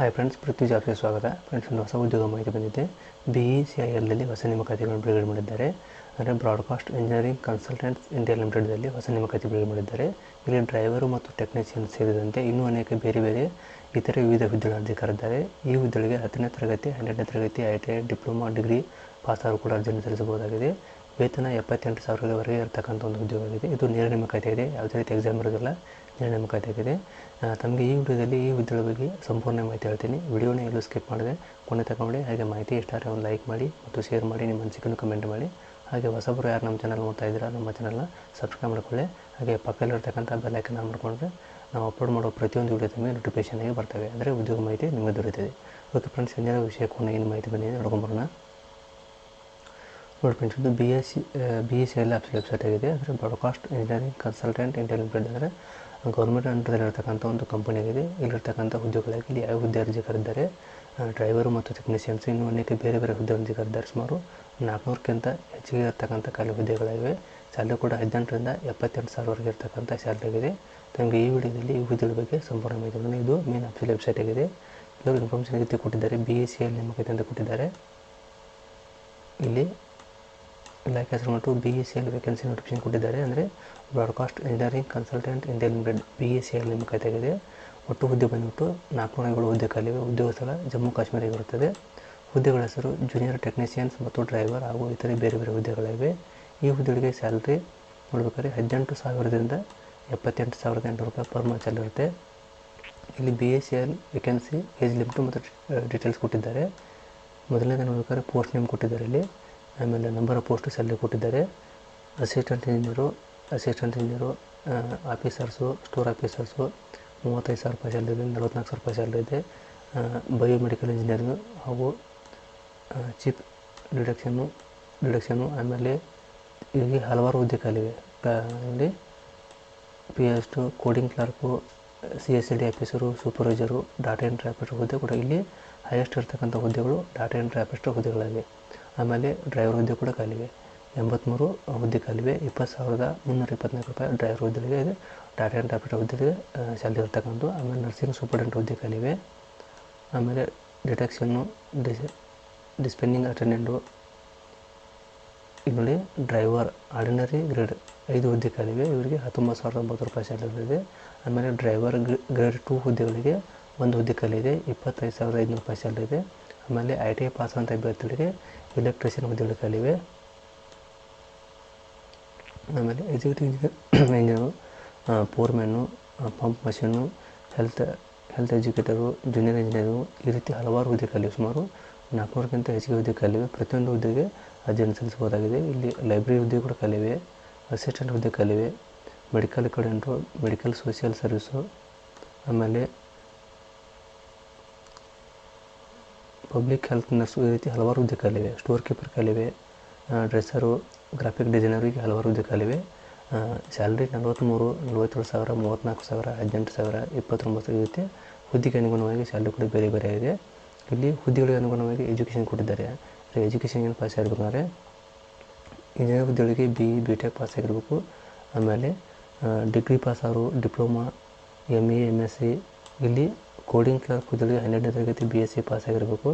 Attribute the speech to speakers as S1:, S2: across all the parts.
S1: Hi friends ಪೃಥ್ವಿ ಜಾಬ್ಗೆ ಸ್ವಾಗತ. Friends ಒಂದು ಹೊಸ ಉದ್ಯೋಗ ಮಾಹಿತಿ ಬಂದಿದೆ. ಬಿ ಇ ಸಿ ಐ ಎಲ್ನಲ್ಲಿ ಹೊಸ ನೇಮಕಾತಿಗಳನ್ನು ಬಿಡುಗಡೆ ಮಾಡಿದ್ದಾರೆ. ಅಂದರೆ ಬ್ರಾಡ್ಕಾಸ್ಟ್ ಇಂಜಿನಿಯರಿಂಗ್ ಕನ್ಸಲ್ಟೆಂಟ್ಸ್ ಇಂಡಿಯಾ ಲಿಮಿಟೆಡ್ದಲ್ಲಿ ಹೊಸ ನೇಮಕಾತಿ ಬಿಡುಗಡೆ ಮಾಡಿದ್ದಾರೆ. ಇಲ್ಲಿ ಡ್ರೈವರು ಮತ್ತು ಟೆಕ್ನಿಷಿಯನ್ ಸೇರಿದಂತೆ ಇನ್ನೂ ಅನೇಕ ಬೇರೆ ಬೇರೆ ಇತರೆ ವಿವಿಧ ಹುದ್ದೆಗಳನ್ನು ಕರೆದಿದ್ದಾರೆ ಈ ಹುದ್ದೆಗಳಿಗೆ ಹತ್ತನೇ ತರಗತಿ, ಹನ್ನೆರಡನೇ ತರಗತಿ, I T I, diploma degree pass ಆದರೂ ಕೂಡ ಅರ್ಜಿಯನ್ನು ಸಲ್ಲಿಸಬಹುದಾಗಿದೆ. ವೇತನ ಎಪ್ಪತ್ತೆಂಟು ಸಾವಿರದವರೆಗೆ ಇರತಕ್ಕಂಥ ಒಂದು ಉದ್ಯೋಗವಾಗಿದೆ. ಇದು ನೇರ ನೇಮಕಾತಿ ಇದೆ ಯಾವುದೇ ರೀತಿ ಎಕ್ಸಾಮ್ ಇರೋದಿಲ್ಲ ನೇಮಕಾತಿ ಆಗಿದೆ ತಮಗೆ ಈ ವಿಡಿಯೋದಲ್ಲಿ, ಈ ಹುದ್ದೆಗಳ ಬಗ್ಗೆ ಸಂಪೂರ್ಣ ಮಾಹಿತಿ ಹೇಳ್ತೀನಿ. ವಿಡಿಯೋನ ಎಲ್ಲೂ ಸ್ಕಿಪ್ ಮಾಡಿದೆ ಕೊನೆ ತಗೊಂಡು ಹಾಗೆ ಮಾಹಿತಿ ಇಷ್ಟ ಆದರೆ ಒಂದು ಲೈಕ್ ಮಾಡಿ ಮತ್ತು ಶೇರ್ ಮಾಡಿ, ನಿಮ್ಮ ಅನಿಸಿಕೆಯನ್ನು ಕಮೆಂಟ್ ಮಾಡಿ. ಹಾಗೆ ಹೊಸಬರು ಯಾರು ನಮ್ಮ ಚಾನಲ್ ನೋಡ್ತಾ ಇದ್ದೀರಾ, ನಮ್ಮ ಚಾನಲ್ನ ಸಬ್ಸ್ಕ್ರೈಬ್ ಮಾಡ್ಕೊಳ್ಳಿ. ಹಾಗೆ ಪಕ್ಕದಲ್ಲಿರ್ತಕ್ಕಂಥ ಆನ್ ಮಾಡಿಕೊಂಡ್ರೆ ನಾವು ಅಪ್ಲೋಡ್ ಮಾಡೋ ಪ್ರತಿಯೊಂದು ವಿಡಿಯೋ ತಮಗೆ ಆಗಿ ಬರ್ತವೆ. ಅಂದರೆ ಉದ್ಯೋಗ ಮಾಹಿತಿ ನಿಮಗೆ ದೊರೆಯುತ್ತದೆ. ಓಕೆ ಫ್ರೆಂಡ್ಸ್ ವಿಷಯ ಕೊನೆ ಏನು ಮಾಹಿತಿ ಬಂದಿದೆ ನೋಡ್ಕೊಂಬರೋಣ ನೋಡಿ ಫ್ರೆಂಡ್ಸ್ ಇದು B S C B S C ಎಲ್ಲ ವೆಬ್ಸೈಟ್ ಆಗಿದೆ. ಅಂದರೆ ಬ್ರಾಡ್ಕಾಸ್ಟ್ ಇಂಜಿನಿಯರಿಂಗ್ ಕನ್ಸಲ್ಟೆಂಟ್ ಲಿಮಿಟೆಡ್ ಅಂದರೆ ಗೌರ್ಮೆಂಟ್ ಅಂಡರ್ದಲ್ಲಿರ್ತಕ್ಕಂಥ ಒಂದು ಕಂಪನಿ ಆಗಿದೆ ಇಲ್ಲಿರ್ತಕ್ಕಂಥ ಹುದ್ದೆಗಳಾಗಿ ಇಲ್ಲಿ ಯಾವ ಹುದ್ದೆ ಅರ್ಜಿ ಕರೆದಿದ್ದಾರೆ ಡ್ರೈವರು ಮತ್ತು ಟೆಕ್ನಿಷಿಯನ್ಸ್ ಇನ್ನೂ ಅನೇಕ ಬೇರೆ ಬೇರೆ ಹುದ್ದೆ ಅರ್ಜಿ ಕರೆದಿದ್ದಾರೆ ಸುಮಾರು ನಾಲ್ಕುನೂರಕ್ಕಿಂತ ಹೆಚ್ಚಿಗೆ ಇರ್ತಕ್ಕಂಥ ಖಾಲಿ ಹುದ್ದೆಗಳಿವೆ. ಸ್ಯಾಲ್ರಿ ಕೂಡ ಹದಿನೆಂಟರಿಂದ ಎಪ್ಪತ್ತೆಂಟು ಸಾವಿರವರೆಗೆ ಇರ್ತಕ್ಕಂಥ ಸ್ಯಾಲ್ರಿ ಆಗಿದೆ ನಮಗೆ ಈ ವಿಡಿಯೋದಲ್ಲಿ ಈ ಹುದ್ದೆಗಳ ಬಗ್ಗೆ ಸಂಪೂರ್ಣ ಮಾಹಿತಿ ಇದು ಮೇನ್ ಅಫಿಷಿಯಲ್ ವೆಬ್ಸೈಟ್ ಆಗಿದೆ. ಇನ್ಫಾರ್ಮೇಶನ್ ಇನ್ಫಾರ್ಮೇಷನ್ ರೀತಿ ಕೊಟ್ಟಿದ್ದಾರೆ ಬಿ ಎಸ್ ಸಿ ಎಲ್ ನಿಮಗೆ ಕೊಟ್ಟಿದ್ದಾರೆ ಇಲ್ಲಿ ಇಲಾಖೆ ಹೆಸರು ಮಟ್ಟು B S C L vacancy notification ಕೊಟ್ಟಿದ್ದಾರೆ. ಅಂದರೆ broadcast engineering consultant Indian limited B S C L ನೇಮಕಾತಿ ಆಗಿದೆ ಒಟ್ಟು ಹುದ್ದೆ ಬಂದುಬಿಟ್ಟು ನಾಲ್ಕು ಏಳು ಹುದ್ದೆ ಖಾಲಿವೆ ಉದ್ಯೋಗ ಸ್ಥಳ ಜಮ್ಮು ಹುದ್ದೆಗಳ ಹೆಸರು ಜೂನಿಯರ್ ಟೆಕ್ನಿಷಿಯನ್ಸ್ ಮತ್ತು ಡ್ರೈವರ್ ಹಾಗೂ ಇತರೆ ಬೇರೆ ಬೇರೆ ಹುದ್ದೆಗಳಿವೆ. ಈ ಹುದ್ದೆಗಳಿಗೆ ಸ್ಯಾಲ್ರಿ ನೋಡ್ಬೇಕಾದ್ರೆ ಹದಿನೆಂಟು ಸಾವಿರದಿಂದ ಎಪ್ಪತ್ತೆಂಟು ಸಾವಿರದ ಎಂಟು ರೂಪಾಯಿ ಪರ್ ಮಂತ್ ಇರುತ್ತೆ. ಇಲ್ಲಿ B S C L vacancy age limit ಮತ್ತು ಡೀಟೇಲ್ಸ್ ಕೊಟ್ಟಿದ್ದಾರೆ. ಮೊದಲನೇದು ನೋಡ್ಬೇಕಾದ್ರೆ ಪೋಸ್ಟ್ ನೇಮ್ ಕೊಟ್ಟಿದ್ದಾರೆ ಇಲ್ಲಿ. ಆಮೇಲೆ ನಂಬರ್ ಆಫ್ ಪೋಸ್ಟ್ ಸ್ಯಾಲ್ರಿ ಕೊಟ್ಟಿದ್ದಾರೆ. Assistant engineer assistant engineer officers store officers ಮೂವತ್ತೈದು ಸಾವಿರ ರೂಪಾಯಿ ಸ್ಯಾಲ್ರಿ ಇದೆ ನಲವತ್ತ್ನಾಲ್ಕು ಸಾವಿರ ರೂಪಾಯಿ ಸ್ಯಾಲ್ರಿ ಇದೆ. ಬಯೋಮೆಡಿಕಲ್ ಇಂಜಿನಿಯರಿಂಗ್ ಹಾಗೂ ಚಿಪ್ ಡಿಡಕ್ಷನ್ನು ಡಿಡಕ್ಷನ್ನು ಆಮೇಲೆ ಹೀಗೆ ಹಲವಾರು ಹುದ್ದೆಗಳಿವೆ. ಇಲ್ಲಿ P S two coding clerk C S L D officer supervisor data entry officer ಹುದ್ದೆ ಕೂಡ ಇಲ್ಲಿ ಹೈಯೆಸ್ಟ್ ಇರ್ತಕ್ಕಂಥ ಹುದ್ದೆಗಳು ಡಾಟಾ ಎಂಟ್ರಿ ಆಫೀಸರ್ ಹುದ್ದೆಗಳಾಗಿವೆ. ಆಮೇಲೆ ಡ್ರೈವರ್ ಹುದ್ದೆ ಕೂಡ ಖಾಲಿವೆ ಎಂಬತ್ತ್ಮೂರು ಹುದ್ದೆ ಖಾಲಿವೆ ಇಪ್ಪತ್ತು ಸಾವಿರದ ಮುನ್ನೂರ ಇಪ್ಪತ್ನಾಲ್ಕು ರೂಪಾಯಿ ಡ್ರೈವರ್ ಹುದ್ದೆಗಳಿಗೆ, ಇದೆ ಟಾಟಾ ಆ್ಯಂಡ್ ಆಫೀಸರ್ ಹುದ್ದೆಗೆ ಸ್ಯಾಲ್ರಿ ಇರ್ತಕ್ಕಂಥ ಆಮೇಲೆ ನರ್ಸಿಂಗ್ ಸೂಪರ್ಡೆಂಟ್ ಹುದ್ದೆ ಖಾಲಿವೆ ಆಮೇಲೆ ಡಿಟೆಕ್ಷನ್ನು ಡಿಸ್, ಡಿಸ್ಪೆಂಡಿಂಗ್ ಅಟೆಂಡೆಂಟು ಇಲ್ಲಿ ಡ್ರೈವರ್ ಆರ್ಡಿನರಿ ಗ್ರೇಡ್ ಐದು ಹುದ್ದೆ ಖಾಲಿವೆ ಇವರಿಗೆ ಹತ್ತೊಂಬತ್ತು ಸಾವಿರದ ಒಂಬತ್ತು ರೂಪಾಯಿ ಸ್ಯಾಲರಿ ಇದೆ ಆಮೇಲೆ ಡ್ರೈವರ್ ಗ್ರೇಡ್ ಟು ಹುದ್ದೆಗಳಿಗೆ ಒಂದು ಹುದ್ದೆ ಖಾಲಿ ಇಪ್ಪತ್ತೈದು ಸಾವಿರದ ಐದುನೂರು ರೂಪಾಯಿ ಸ್ಯಾಲರಿ ಇದೆ ಆಮೇಲೆ ಐ ಟಿ ಐ ಪಾಸ್ ಅಂತ ಅಭ್ಯರ್ಥಿಗಳಿಗೆ ಎಲೆಕ್ಟ್ರಿಷಿಯನ್ ಹುದ್ದೆಗಳು ಖಾಲಿವೆ ಆಮೇಲೆ executive engineer engineer foreman pump machine health health educator junior engineer ಈ ರೀತಿ ಹಲವಾರು ಹುದ್ದೆ ಸುಮಾರು ನಾಲ್ಕುನೂರಕ್ಕಿಂತ ಹೆಚ್ಚಿಗೆ ಹುದ್ದೆ ಖಾಲಿವೆ ಪ್ರತಿಯೊಂದು ಹುದ್ದೆಗೆ ಅರ್ಜಿಯನ್ನು ಸಲ್ಲಿಸಬಹುದಾಗಿದೆ ಇಲ್ಲಿ ಲೈಬ್ರರಿ ಹುದ್ದೆ ಕೂಡ ಖಾಲಿವೆ ಅಸಿಸ್ಟೆಂಟ್ ಹುದ್ದೆ ಖಾಲಿವೆ ಮೆಡಿಕಲ್ ಕಡೆಂಟು ಮೆಡಿಕಲ್ ಸೋಷಿಯಲ್ ಸರ್ವಿಸು ಆಮೇಲೆ ಪಬ್ಲಿಕ್ ಹೆಲ್ತ್ ನರ್ಸ್ ಈ ರೀತಿ ಹಲವಾರು ಹುದ್ದೆ ಖಾಲಿವೆ ಸ್ಟೋರ್ ಕೀಪರ್ ಖಾಲಿವೆ ಡ್ರೆಸ್ಸರು ಗ್ರಾಫಿಕ್ ಡಿಸೈನರಿಗೆ ಹಲವಾರು ಹುದ್ದೆ ಖಾಲಿವೆ ಸ್ಯಾಲ್ರಿ ನಲವತ್ತ್ಮೂರು ನಲವತ್ತೇಳು ಸಾವಿರ ಮೂವತ್ತ್ನಾಲ್ಕು ಸಾವಿರ, ಹದಿನೆಂಟು ಸಾವಿರ, ಇಪ್ಪತ್ತೊಂಬತ್ತು ಈ ರೀತಿ ಹುದ್ದೆಗೆ ಅನುಗುಣವಾಗಿ ಸ್ಯಾಲ್ರಿ ಕೂಡ ಬೇರೆ ಬೇರೆ ಇದೆ. ಇಲ್ಲಿ ಹುದ್ದೆಗಳಿಗೆ ಅನುಗುಣವಾಗಿ ಎಜುಕೇಷನ್ ಕೊಟ್ಟಿದ್ದಾರೆ. ಎಜುಕೇಷನ್ ಏನು ಪಾಸ್ ಆಗಿರ್ಬೇಕಂದ್ರೆ ಇಂಜಿನಿಯರ್ ಹುದ್ದೆಗಳಿಗೆ B E B tech pass ಆಗಿರಬೇಕು. ಆಮೇಲೆ ಡಿಗ್ರಿ ಪಾಸ್ ಅವರು diploma M A M S C ಇಲ್ಲಿ ಕೋಡಿಂಗ್ ಕ್ಲಾಸ್ ಕೂದಲಿಗೆ ಹನ್ನೆರಡನೇ ತರಗತಿ ಬಿ ಎಸ್ ಸಿ ಪಾಸ್ ಆಗಿರಬೇಕು.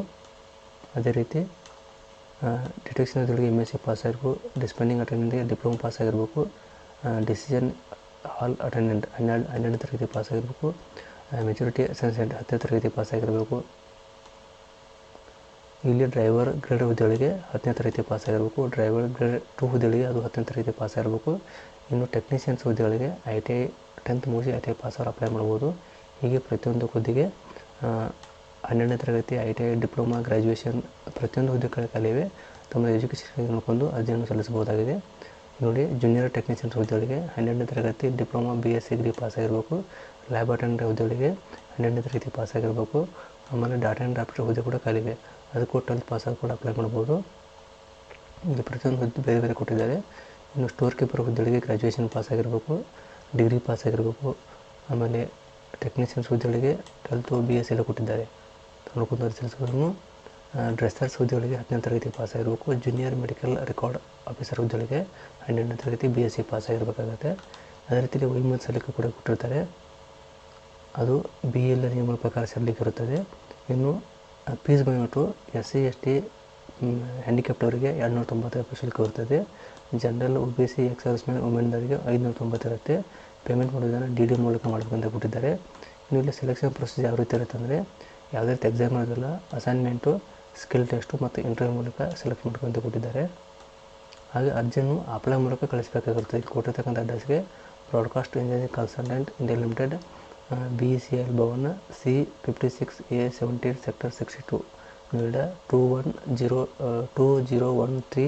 S1: ಅದೇ ರೀತಿ ಡಿಟೆಕ್ಷನ್ ಹುದ್ದೆಗಳಿಗೆ ಎಂ ಎಸ್ ಸಿ ಪಾಸ್ ಆಗಿರಬೇಕು. ಡಿಸ್ಪೆಂಡಿಂಗ್ ಅಟೆಂಡೆಂಟ್ಗೆ ಡಿಪ್ಲೊಮಾ ಪಾಸ್ ಆಗಿರಬೇಕು. ಡಿಸಿಷನ್ ಹಾಲ್ ಅಟೆಂಡೆಂಟ್ ಹನ್ನೆರಡು, ಹನ್ನೆರಡನೇ ತರಗತಿ ಪಾಸ್ ಆಗಿರಬೇಕು. ಮೆಚುರಿಟಿ ಸೆನ್ಸೆಂಟ್ ಹತ್ತನೇ ತರಗತಿ ಪಾಸ್ ಆಗಿರಬೇಕು. ಇಲ್ಲಿ ಡ್ರೈವರ್ ಗ್ರೇಡ್ ಹುದ್ದೆಗಳಿಗೆ ಹತ್ತನೇ ತರಗತಿ ಪಾಸ್ ಆಗಿರಬೇಕು. ಡ್ರೈವರ್ ಗ್ರೇಡ್ ಟು ಹುದ್ದೆಗಳಿಗೆ ಅದು ಹತ್ತನೇ ತರಗತಿ ಪಾಸ್ ಆಗಿರಬೇಕು. ಇನ್ನು ಟೆಕ್ನಿಷಿಯನ್ಸ್ ಹುದ್ದೆಗಳಿಗೆ ಐ ಟಿ ಐ ಟೆಂತ್ ಮುಗಿಸಿ ಐ ಟಿ ಐ ಪಾಸ್ ಅವ್ರು ಅಪ್ಲೈ ಮಾಡ್ಬೋದು. ಹೀಗೆ ಪ್ರತಿಯೊಂದು ಹುದ್ದೆಗೆ ಹನ್ನೆರಡನೇ ತರಗತಿ I T I diploma graduation ಪ್ರತಿಯೊಂದು ಹುದ್ದೆಗಳ ಕಲಿವೆ ತಮ್ಮ ಎಜುಕೇಷನ್ ನೋಡಿಕೊಂಡು ಅರ್ಜಿಯನ್ನು ಸಲ್ಲಿಸಬಹುದಾಗಿದೆ. ನೋಡಿ ಜೂನಿಯರ್ ಟೆಕ್ನಿಷಿಯನ್ ಹುದ್ದೆಗಳಿಗೆ ಹನ್ನೆರಡನೇ ತರಗತಿ diploma B S degree pass ಆಗಿರಬೇಕು. ಲ್ಯಾಬ್ ಅಟೆಂಡರ್ ಹುದ್ದೆಗಳಿಗೆ ಹನ್ನೆರಡನೇ ತರಗತಿ ಪಾಸ್ ಆಗಿರಬೇಕು. ಆಮೇಲೆ ಡಾಟಾ ಎಂಡ್ ಆಪ್ಟರ್ ಹುದ್ದೆ ಕೂಡ ಖಾಲಿವೆ ಅದಕ್ಕೂ ಟ್ವೆಲ್ತ್ ಪಾಸ್ ಆಗಿ ಕೂಡ ಅಪ್ಲೈ ಮಾಡ್ಬೋದು. ಇಲ್ಲಿ ಪ್ರತಿಯೊಂದು ಹುದ್ದೆ ಬೇರೆ ಬೇರೆ ಕೊಟ್ಟಿದ್ದಾರೆ. ಇನ್ನು ಸ್ಟೋರ್ ಕೀಪರ್ ಹುದ್ದೆಗಳಿಗೆ ಪಾಸ್ ಆಗಿರಬೇಕು ಡಿಗ್ರಿ ಪಾಸ್ ಆಗಿರಬೇಕು. ಆಮೇಲೆ ಟೆಕ್ನಿಷಿಯನ್ಸ್ ಹುದ್ದೆಗಳಿಗೆ ಟ್ವೆಲ್ತು ಬಿ ಎಸ್ ಎಲ್ಲ ಕೊಟ್ಟಿದ್ದಾರೆ. ನೋಡ್ಕೊಂಡು ಅರ್ಜಿಸೋದನ್ನು ಡ್ರೆಸ್ಸರ್ಸ್ ಹುದ್ದೆಗಳಿಗೆ ಹತ್ತನೇ ತರಗತಿ ಪಾಸ್ ಆಗಿರಬೇಕು. ಜೂನಿಯರ್ ಮೆಡಿಕಲ್ ರೆಕಾರ್ಡ್ ಆಫೀಸರ್ ಹುದ್ದೆಗಳಿಗೆ ಹನ್ನೆರಡನೇ ತರಗತಿ ಬಿ ಎಸ್ ಸಿ ಪಾಸ್ ಆಗಿರಬೇಕಾಗತ್ತೆ. ಅದೇ ರೀತಿಯಲ್ಲಿ ವೈಮನ್ ಸಲಿಕೆ ಕೂಡ ಕೊಟ್ಟಿರ್ತಾರೆ. ಅದು ಬಿ ಎಲ್ ನಿಯಮಗಳ ಪ್ರಕಾರ ಇರುತ್ತದೆ ಇನ್ನು ಫೀಸ್ ಬಂದ್ಬಿಟ್ಟು S C S T handicapped ಅವರಿಗೆ ಎರಡುನೂರ ತೊಂಬತ್ತೈದು ರೂಪಾಯಿ ಶುಲ್ಕ ಇರ್ತದೆ general O B C ex servicemen ವುಮೆನ್ದವರಿಗೆ ಐದುನೂರ ತೊಂಬತ್ತಿರುತ್ತೆ ಪೇಮೆಂಟ್ ಮಾಡೋದನ್ನು ಡಿ ಡಿ ಮೂಲಕ ಮಾಡಬೇಕಂತ ಕೊಟ್ಟಿದ್ದಾರೆ. ಇನ್ನು ಇಲ್ಲಿ ಸೆಲೆಕ್ಷನ್ ಪ್ರೊಸೀಜರ್ ಯಾವ ರೀತಿ ಇರುತ್ತೆ ಅಂದರೆ, ಯಾವುದೇ ರೀತಿ ಎಕ್ಸಾಮ್ ಇರೋದಿಲ್ಲ ಅಸೈನ್ಮೆಂಟು ಸ್ಕಿಲ್ ಟೆಸ್ಟು ಮತ್ತು ಇಂಟರ್ವ್ಯೂ ಮೂಲಕ ಸೆಲೆಕ್ಟ್ ಮಾಡ್ಕೊಂತ ಕೊಟ್ಟಿದ್ದಾರೆ. ಹಾಗೆ ಅರ್ಜಿಯನ್ನು ಅಪ್ಲೈ ಮೂಲಕ ಕಳಿಸಬೇಕಾಗಿರುತ್ತೆ. ಇಲ್ಲಿ ಕೊಟ್ಟಿರ್ತಕ್ಕಂಥ ಅಡ್ರೆಸ್ಗೆ broadcast engineering consultant India limited B C L Bhawan C fifty six A seventeen sector sixty two Noida two one zero two zero one three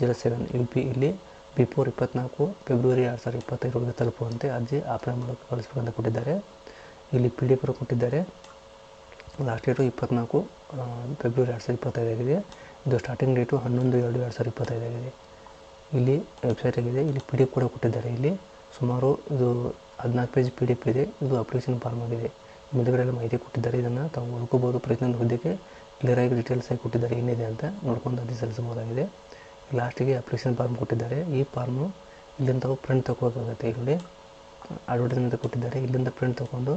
S1: zero seven U P ಇಲ್ಲಿ before ಇಪ್ಪತ್ನಾಲ್ಕು, February ಎರಡು ಸಾವಿರದ ಇಪ್ಪತ್ತೈದರೊಳಗೆ ತಲುಪುವಂತೆ ಅರ್ಜಿ apply ಮೂಲಕ ಕಳಿಸ್ಬೇಕಂತ ಕೊಟ್ಟಿದ್ದಾರೆ. ಇಲ್ಲಿ ಪಿ ಡಿ ಎಫ್ ಕೊಟ್ಟಿದ್ದಾರೆ. ಲಾಸ್ಟ್ ಡೇಟು ಇಪ್ಪತ್ನಾಲ್ಕು ಫೆಬ್ರವರಿ ಎರಡು ಸಾವಿರದ ಇಪ್ಪತ್ತೈದಾಗಿದೆ ಇದು ಸ್ಟಾರ್ಟಿಂಗ್ ಡೇಟು ಹನ್ನೊಂದು ಎರಡು ಎರಡು ಸಾವಿರದ ಇಪ್ಪತ್ತೈದಾಗಿದೆ ಇಲ್ಲಿ ವೆಬ್ಸೈಟ್ ಆಗಿದೆ. ಇಲ್ಲಿ ಪಿ ಡಿ ಎಫ್ ಕೂಡ ಕೊಟ್ಟಿದ್ದಾರೆ ಇಲ್ಲಿ. ಸುಮಾರು ಇದು ಹದಿನಾಲ್ಕು ಪೇಜ್ ಪಿ ಡಿ ಎಫ್ ಇದೆ. ಇದು ಅಪ್ಲಿಕೇಶನ್ ಫಾರ್ಮ್ ಆಗಿದೆ. ಮುಂದುಗಡೆ ಮಾಹಿತಿ ಕೊಟ್ಟಿದ್ದಾರೆ. ಇದನ್ನು ತಾವು ಹುಡ್ಕೋಬೋದು ಪ್ರತಿಯೊಂದು ಹುದ್ದೆಗೆ ಕ್ಲಿಯರಾಗಿ ಡೀಟೇಲ್ಸ್ ಆಗಿ ಕೊಟ್ಟಿದ್ದಾರೆ. ಏನಿದೆ ಅಂತ ನೋಡ್ಕೊಂಡು ಅರ್ಜಿ ಸಲ್ಲಿಸಬಹುದಾಗಿದೆ. ಲಾಸ್ಟಿಗೆ ಅಪ್ಲಿಕೇಶನ್ ಫಾರ್ಮ್ ಕೊಟ್ಟಿದ್ದಾರೆ. ಈ ಫಾರ್ಮು ಇಲ್ಲಿಂದ ಪ್ರಿಂಟ್ ತೊಗೋಬೇಕಾಗುತ್ತೆ ಇಲ್ಲಿ ಅಡ್ವರ್ಟೈಸ್ಮೆಂಟ್ ಕೊಟ್ಟಿದ್ದಾರೆ. ಇಲ್ಲಿಂದ ಪ್ರಿಂಟ್ ತೊಗೊಂಡು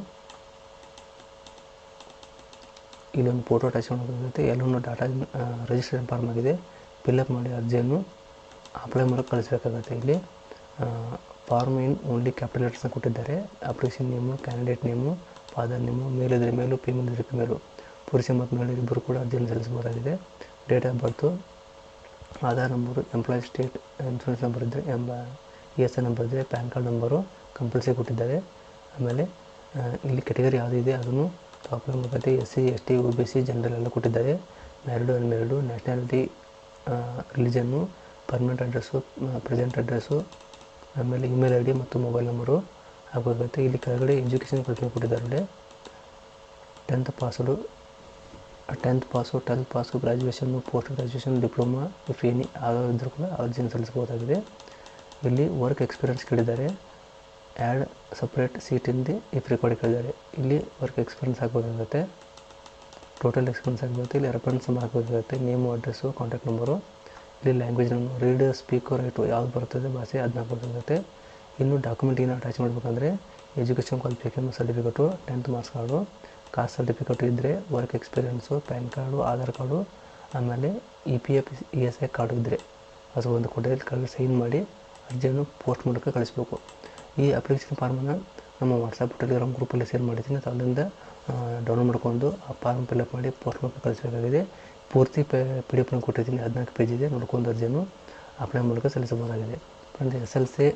S1: ಇಲ್ಲೊಂದು ಫೋಟೋ ಅಟ್ಯಾಚ್ ಮಾಡಬೇಕಾಗುತ್ತೆ ಎಲ್ಲೊಂದು ಡಾಟಾ ರಿಜಿಸ್ಟ್ರೇಷನ್ ಫಾರ್ಮ್ ಆಗಿದೆ. ಫಿಲ್ಅಪ್ ಮಾಡಿ ಅರ್ಜಿಯನ್ನು ಅಪ್ಲೈ ಮಾಡೋಕೆ ಕಳಿಸ್ಬೇಕಾಗುತ್ತೆ ಇಲ್ಲಿ. ಫಾರ್ಮ್ ಇನ್ ಓನ್ಲಿ ಕ್ಯಾಪಿಟಲ್ ಲೆಟರ್ಸ್ನ ಕೊಟ್ಟಿದ್ದಾರೆ. Application name candidate name father name ಮೇಲಿದ್ರೆ male female ಇದ್ರೆ ಫಿಮೇಲು ಪುರುಷ ಮತ್ತು ಮಹಿಳೆ ಇಬ್ಬರು ಕೂಡ ಅರ್ಜಿಯನ್ನು ಸಲ್ಲಿಸಬಹುದಾಗಿದೆ. Date of birth Aadhaar number employee state insurance number ಇದ್ದರೆ ಎಂಬ ಇ ಎಸ್ ಐ ನಂಬರ್ ಇದ್ದರೆ ಪ್ಯಾನ್ ಕಾರ್ಡ್ ನಂಬರು ಕಂಪಲ್ಸರಿ ಕೊಟ್ಟಿದ್ದಾರೆ. ಆಮೇಲೆ ಇಲ್ಲಿ ಕೆಟಗರಿ ಯಾವುದು ಇದೆ ಅದನ್ನು ನಂಬರ್ ಮಾಡಬೇಕು S C, S T O B C general ಎಲ್ಲ ಕೊಟ್ಟಿದ್ದಾರೆ. Married unmarried nationality religion permanent address present address ಆಮೇಲೆ ಇಮೇಲ್ ಐ ಡಿ ಮತ್ತು ಮೊಬೈಲ್ ನಂಬರು ಹಾಕಬೇಕಾಗುತ್ತೆ ಇಲ್ಲಿ ಕೆಳಗಡೆ ಎಜುಕೇಷನ್ ಕೊಟ್ಟಿದ್ದಾರೆ tenth passed tenth pass twelfth pass graduation post graduation diploma if any ಇದ್ದರೂ ಕೂಡ ಅರ್ಜಿಯನ್ನು ಸಲ್ಲಿಸ್ಬೋದಾಗಿದೆ. ಇಲ್ಲಿ ವರ್ಕ್ ಎಕ್ಸ್ಪೀರಿಯನ್ಸ್ ಕೇಳಿದ್ದಾರೆ. ಆ್ಯಡ್ ಸಪ್ರೇಟ್ ಸೀಟ್ ಇಂದಿ ಇಫ್ ರೆಕಾರ್ಡ್ ಕೇಳಿದ್ದಾರೆ. ಇಲ್ಲಿ ವರ್ಕ್ ಎಕ್ಸ್ಪೀರಿಯನ್ಸ್ ಹಾಕ್ಬೋದಾಗುತ್ತೆ. ಟೋಟಲ್ ಎಕ್ಸ್ಪೀರಿಯನ್ಸ್ ಆಗ್ಬೋದು ಇಲ್ಲಿ ರೆಫರೆನ್ಸ್ ನಂಬರ್ ಹಾಕ್ಬೋದಾಗುತ್ತೆ. ನೇಮು ಅಡ್ರೆಸ್ಸು ಕಾಂಟ್ಯಾಕ್ಟ್ ನಂಬರು ಇಲ್ಲಿ ಲ್ಯಾಂಗ್ವೇಜ್ ನಮ್ಮ ರೀಡ್ ಸ್ಪೀಕರ್ ರೈಟು ಯಾವ್ದು ಬರ್ತದೆ ಭಾಷೆ ಅದನ್ನ ಹಾಕ್ಬೋದಾಗುತ್ತೆ. ಇನ್ನು ಡಾಕ್ಯುಮೆಂಟ್ ಏನು ಅಟ್ಯಾಚ್ ಮಾಡಬೇಕಂದ್ರೆ education qualification certificate tenth marks card caste certificate ಇದ್ದರೆ work experience PAN card Aadhaar card ಆಮೇಲೆ E P F E S I card ಇದ್ದರೆ ಅದು ಒಂದು ಕೊಟ್ಟರೆ ಕೆಳಗೆ ಸೈನ್ ಮಾಡಿ ಅರ್ಜಿಯನ್ನು ಪೋಸ್ಟ್ ಮೂಲಕ ಕಳಿಸ್ಬೇಕು. ಈ ಅಪ್ಲಿಕೇಶನ್ ಫಾರ್ಮನ್ನು ನಮ್ಮ ವಾಟ್ಸಪ್ ಟೆಲಿಗ್ರಾಮ್ ಗ್ರೂಪಲ್ಲಿ ಶೇರ್ ಮಾಡಿದ್ದೀನಿ. ಅಲ್ಲಿಂದ ಡೌನ್ಲೋಡ್ ಮಾಡ್ಕೊಂಡು ಆ ಫಾರ್ಮ್ ಫಿಲಪ್ ಮಾಡಿ ಪೋಸ್ಟ್ ಮೂಲಕ ಕಳಿಸಬೇಕಾಗಿದೆ. ಪೂರ್ತಿ ಪೇ ಪಿ ಡಿ ಎಫ್ನ ಕೊಟ್ಟಿದ್ದೀನಿ. ಹದಿನಾಲ್ಕು ಪೇಜ್ ಇದೆ. ನೋಡ್ಕೊಂಡು ಅರ್ಜಿಯನ್ನು ಅಪ್ಲೈ ಮೂಲಕ ಸಲ್ಲಿಸಬಹುದಾಗಿದೆ. Friends S L C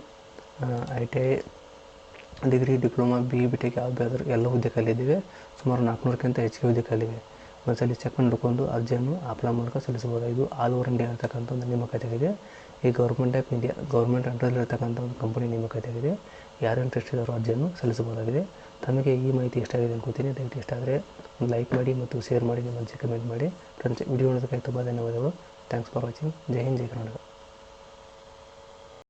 S1: I T I degree, diploma, B E B tech ಯಾವ್ದು ಬೇಕಾದ್ರೂ ಎಲ್ಲ ಹುದ್ದೆ ಖಾಲಿಯಿದ್ದಾವೆ ಸುಮಾರು ನಾಲ್ಕುನೂರಕ್ಕಿಂತ ಹೆಚ್ಚಿಗೆ ಹುದ್ದೆ ಒಂದು ಒಂದ್ಸಲಿ ಚೆಕ್ ಮಾಡಿಕೊಂಡು ಅರ್ಜಿಯನ್ನು ಅಪ್ಲೈ ಮೂಲಕ ಸಲ್ಲಿಸಬಹುದು. ಇದು ಆಲ್ ಓವರ್ ಇಂಡಿಯಾ ಇರ್ತಕ್ಕಂಥ ಒಂದು ನೇಮಕಾತಿಯಾಗಿದೆ ಈ ಗೌರ್ಮೆಂಟ್ ಆಫ್ ಇಂಡಿಯಾ ಗೌರ್ಮೆಂಟ್ ಅಂಡರಲ್ಲಿ ಇರತಕ್ಕಂಥ ಒಂದು ಕಂಪನಿ ನೇಮಕಾತಿಯಾಗಿದೆ ಯಾರು ಇಂಟ್ರೆಸ್ಟ್ ಇದ್ದಾರೋ ಅರ್ಜಿಯನ್ನು ಸಲ್ಲಿಸಬಹುದಾಗಿದೆ. ತಮಗೆ ಈ ಮಾಹಿತಿ ಇಷ್ಟ ಆಗಿದೆ ಅನ್ಕೋತೀನಿ. ದಯವಿಟ್ಟು ಇಷ್ಟ ಆದರೆ ಲೈಕ್ ಮಾಡಿ ಮತ್ತು ಶೇರ್ ಮಾಡಿ, ನಿಮ್ಮ ಅರ್ಜಿ ಕಮೆಂಟ್ ಮಾಡಿ. ಫ್ರೆಂಡ್ಸ್ ವಿಡಿಯೋ ನೋಡೋದಕ್ಕಾಗಿ ತುಂಬ ಧನ್ಯವಾದಗಳು. Thanks for watching Jai Hind, Jai Karnataka.